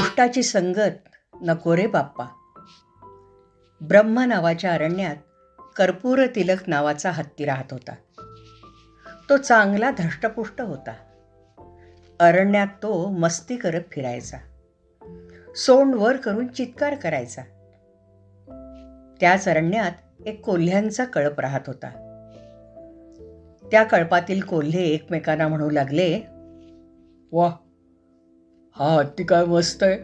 दुष्टाची संगत नको रे बाप्पा. ब्रह्म नावाच्या अरण्यात कर्पूर तिलक नावाचा हत्ती राहत होता. तो चांगला धष्टपुष्ट होता. अरण्यात तो मस्ती करत फिरायचा. सोंड वर करून चित्कार करायचा. त्याच अरण्यात एक कोल्ह्यांचा कळप राहत होता. त्या कळपातील कोल्हे एकमेकांना म्हणू लागले वा हा हत्ती काय मस्त आहे.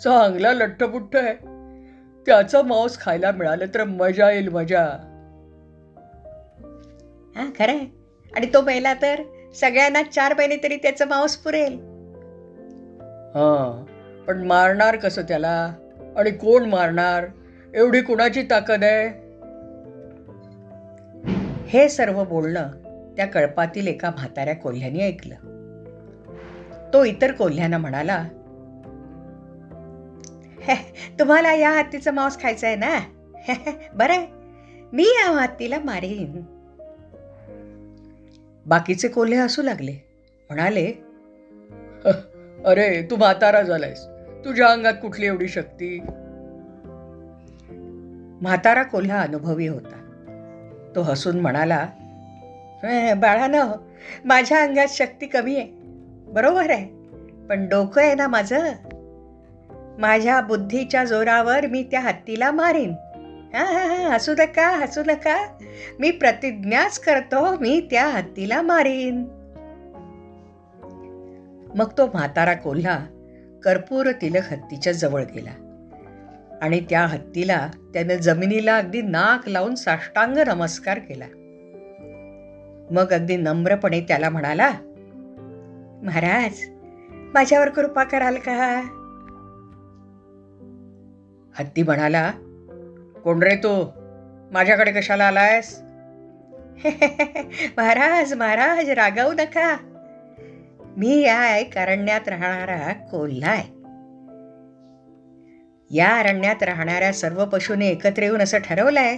चांगला लठ्ठपुठ्ठ आहे. त्याचं मांस खायला मिळालं तर मजा येईल मजा. हा खरंय. आणि तो मेला तर सगळ्यांना चार महिने तरी त्याचं मांस पुरेल. हां पण मारणार कसं त्याला? आणि कोण मारणार? एवढी कुणाची ताकद आहे? हे सर्व बोलणं त्या कळपातील एका म्हाताऱ्या कोल्ह्याने ऐकलं. तो इतर कोल्ह्यांना म्हणाला तुम्हाला या हत्तीचं मांस खायचं आहे ना? बरं आहे. मी या हत्तीला मारीन. बाकीचे कोल्हे हसू लागले. म्हणाले अरे तू म्हातारा झालायस. तुझ्या अंगात कुठली एवढी शक्ती? म्हातारा कोल्हा अनुभवी होता. तो हसून म्हणाला बाळानं माझ्या अंगात शक्ती कमी आहे. बरोबर आहे. पण डोकं आहे ना माझं? माझ्या बुद्धीच्या जोरावर मी त्या हत्तीला मारीन. हा हा हा हसू नका हसू नका. मी प्रतिज्ञाच करतो मी त्या हत्तीला मारीन. मग तो म्हातारा कोल्हा कर्पूर तिलक हत्तीच्या जवळ गेला. आणि त्या हत्तीला त्यानं जमिनीला अगदी नाक लावून साष्टांग नमस्कार केला. मग अगदी नम्रपणे त्याला म्हणाला महाराज माझ्यावर कृपा कराल का? हत्ती म्हणाला कोण रे तू? माझ्याकडे कशाला आलायस? महाराज महाराज रागावू नका. मी या एक अरण्यात राहणारा कोल्हा आहे. या अरण्यात राहणाऱ्या सर्व पशूने एकत्र येऊन असं ठरवलंय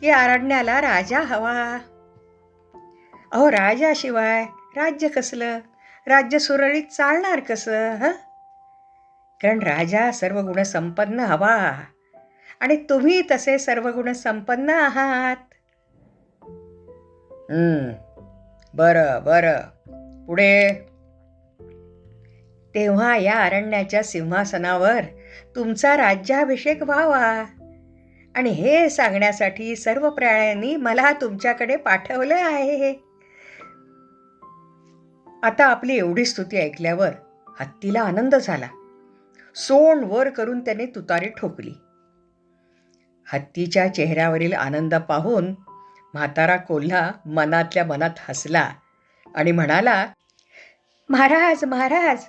की अरण्याला राजा हवा. अहो राजाशिवाय राज्य कसलं? राज्य सुरळीत चालणार कसं हं? कारण राजा सर्व गुणसंपन्न हवा. आणि तुम्ही तसे सर्व गुणसंपन्न आहात बरं बरं. पुढे. तेव्हा या अरण्याच्या सिंहासनावर तुमचा राज्याभिषेक व्हावा. आणि हे सांगण्यासाठी सर्व प्राण्यांनी मला तुमच्याकडे पाठवलं आहे. आता आपली एवढी स्तुती ऐकल्यावर हत्तीला आनंद झाला. सोंड वर करून त्याने तुतारी ठोकली. हत्तीच्या चेहऱ्यावरील आनंद पाहून म्हातारा कोल्हा मनातल्या मनात हसला आणि म्हणाला महाराज महाराज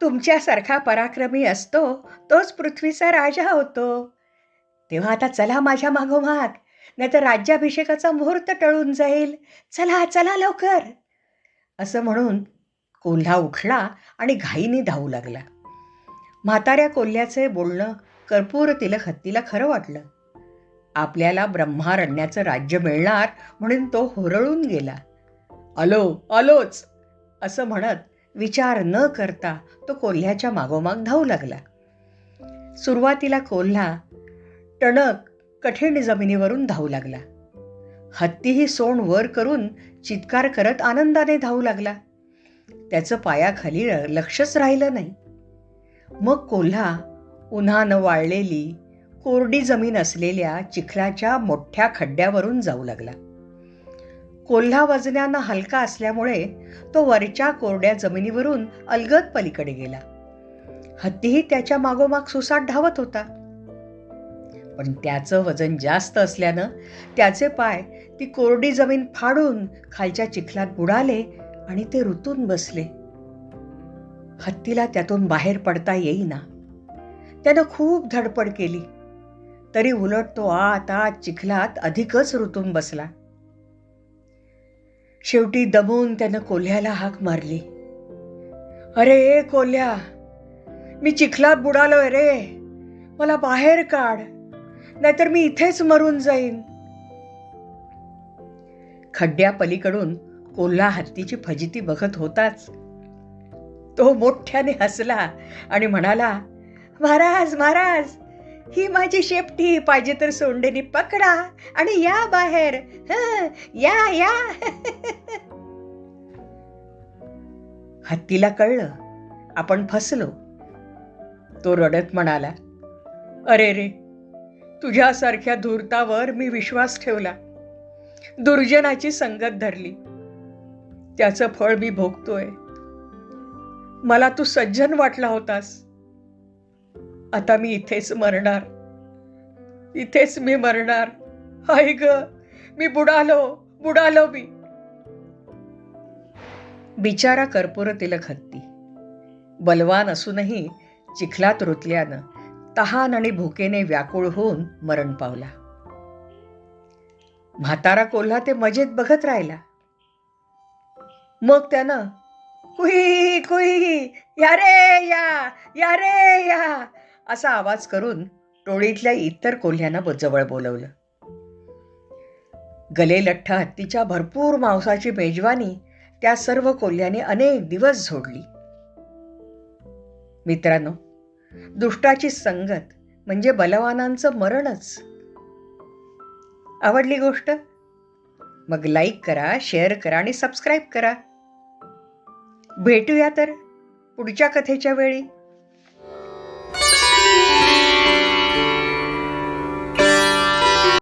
तुमच्यासारखा पराक्रमी असतो तोच पृथ्वीचा राजा होतो. तेव्हा आता चला माझ्या मागोमाग नाहीतर राज्याभिषेकाचा मुहूर्त टळून जाईल. चला चला लवकर. असं म्हणून कोल्हा उठला आणि घाईने धावू लागला. म्हाताऱ्या कोल्ह्याचे बोलणं कर्पूर तिलक हत्तीला खरं वाटलं. आपल्याला ब्रह्मारण्याचं राज्य मिळणार म्हणून तो होरळून गेला. आलो आलोच असं म्हणत विचार न करता तो कोल्ह्याच्या मागोमाग धावू लागला. सुरुवातीला कोल्हा टणक कठीण जमिनीवरून धावू लागला. हत्तीही सोंड वर करून चित्कार करत आनंदाने धावू लागला. त्याचं पायाखाली लक्षच राहिलं नाही. मग कोल्हा उन्हानं वाळलेली कोरडी जमीन असलेल्या चिखलाच्या मोठ्या खड्ड्यावरून जाऊ लागला. कोल्हा वजनानं हलका असल्यामुळे तो वरच्या कोरड्या जमिनीवरून अलगद पलीकडे गेला. हत्तीही त्याच्या मागोमाग सुसाट धावत होता. पण त्याचं वजन जास्त असल्यानं त्याचे पाय ती कोरडी जमीन फाडून खालच्या चिखलात बुडाले आणि ते रुतून बसले. हत्तीला त्यातून बाहेर पडता येईना. त्यानं खूप धडपड केली. तरी उलट तो आत आत चिखलात अधिकच रुतून बसला. शेवटी दमून त्यानं कोल्ह्याला हाक मारली. अरे ए कोल्ह्या मी चिखलात बुडालोय रे. मला बाहेर काढ. नाहीतर मी इथेच मरून जाईन. खड्ड्या पलीकडून कोल्हा हत्तीची फजिती बघत होताच. तो मोठ्याने हसला आणि म्हणाला महाराज महाराज ही माझी शेपटी पाहिजे तर सोंडेनी पकडा आणि या बाहेर. हं, या या. हत्तीला कळलं आपण फसलो. तो रडत म्हणाला अरे रे तुझ्यासारख्या धूर्तावर मी विश्वास ठेवला. दुर्जनाची संगत धरली. त्याचं फळ मी भोगतोय. मला तू सज्जन वाटला होतास. आता मी इथेच मरणार. इथेच मी मरणार. हाय ग मी बुडालो बुडालो मी. बिचारा कर्पूर तिलक हत्ती. बलवान असूनही चिखलात रुतल्यानं तहान आणि भुकेने व्याकुळ होऊन मरण पावला. म्हातारा कोल्हा ते मजेत बघत राहिला. मग त्यानं कुही कुही या रे या या रे या असा आवाज करून टोळीतल्या इतर कोल्ह्यांना जवळ बोलवलं. गले लठ्ठ हत्तीच्या भरपूर मांसाची मेजवानी त्या सर्व कोल्ह्याने अनेक दिवस झोडली. मित्रांनो दुष्टाची संगत म्हणजे बलवानांचं मरणच. आवडली गोष्ट? मग लाईक करा शेअर करा आणि सबस्क्राईब करा. भेटूया तर पुढच्या कथेच्या वेळी.